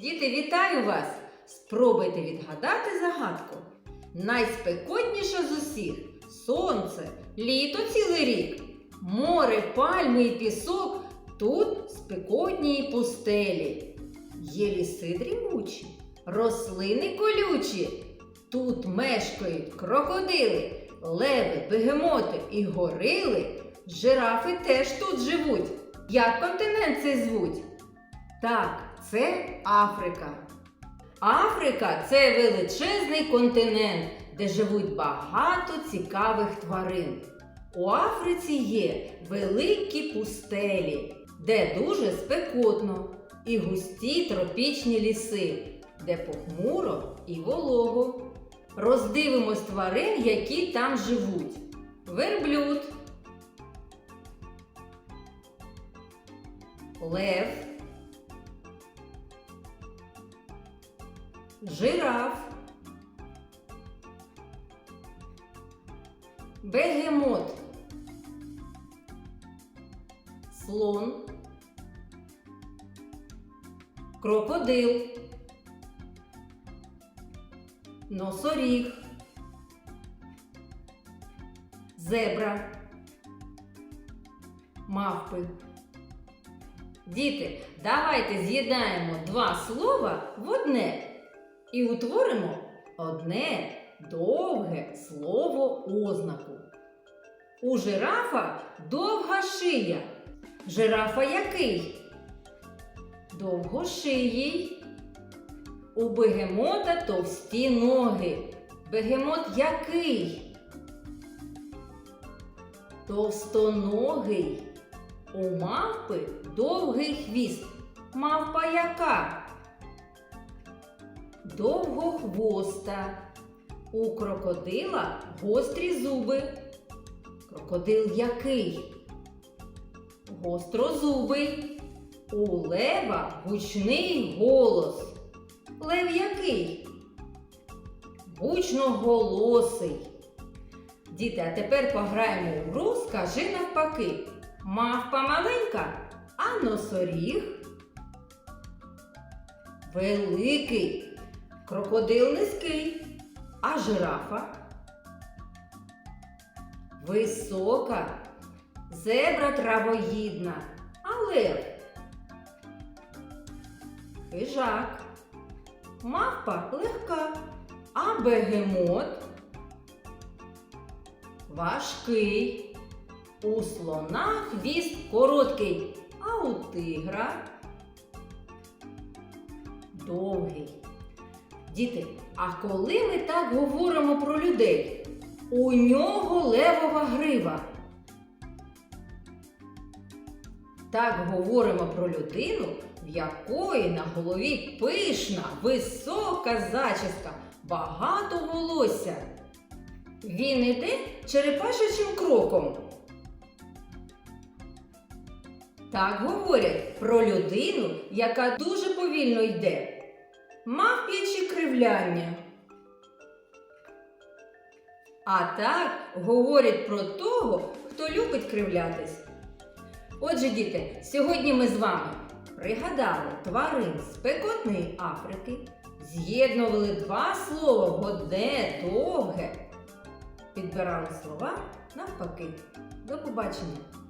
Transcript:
Діти, вітаю вас! Спробуйте відгадати загадку. Найспекотніше з усіх сонце, літо цілий рік, море, пальми і пісок тут спекотні й пустелі. Є ліси дрімучі, рослини колючі. Тут мешкають крокодили, леви, бегемоти і горили. Жирафи теж тут живуть. Як континент цей звуть? Так, це Африка. Африка це величезний континент, де живуть багато цікавих тварин. У Африці є великі пустелі, де дуже спекотно, і густі тропічні ліси, де похмуро і волого. Роздивимось тварин, які там живуть. Верблюд, лев, жираф, бегемот, слон, крокодил, носоріг, зебра, мавпи. Діти, давайте з'єднаємо два слова в одне і утворимо одне довге слово ознаку. У жирафа довга шия. Жирафа який? Довгошиїй. У бегемота товсті ноги. Бегемот який? Товстоногий. У мавпи довгий хвіст. Мавпа яка? Довгохвоста. У крокодила гострі зуби. Крокодил який? Гострозубий. У лева гучний голос. Лев який? Гучноголосий. Діти, а тепер пограємо у гру Скажи навпаки. Мавпа маленька, а носоріг великий, крокодил низький, а жирафа висока, зебра травоїдна, а лев хижак, мавпа легка, а бегемот важкий. У слона хвіст короткий, а у тигра довгий. Діти, а коли ми так говоримо про людей, у нього левова грива. Так говоримо про людину, в якої на голові пишна, висока зачіска, багато волосся. Він іде черепашечим кроком. Так говорять про людину, яка дуже повільно йде. Мавп'ячі кривляння. А так говорять про того, хто любить кривлятись. Отже, діти, сьогодні ми з вами пригадали тварин спекотної Африки, з'єднували два слова в одне довге, підбирали слова навпаки. До побачення!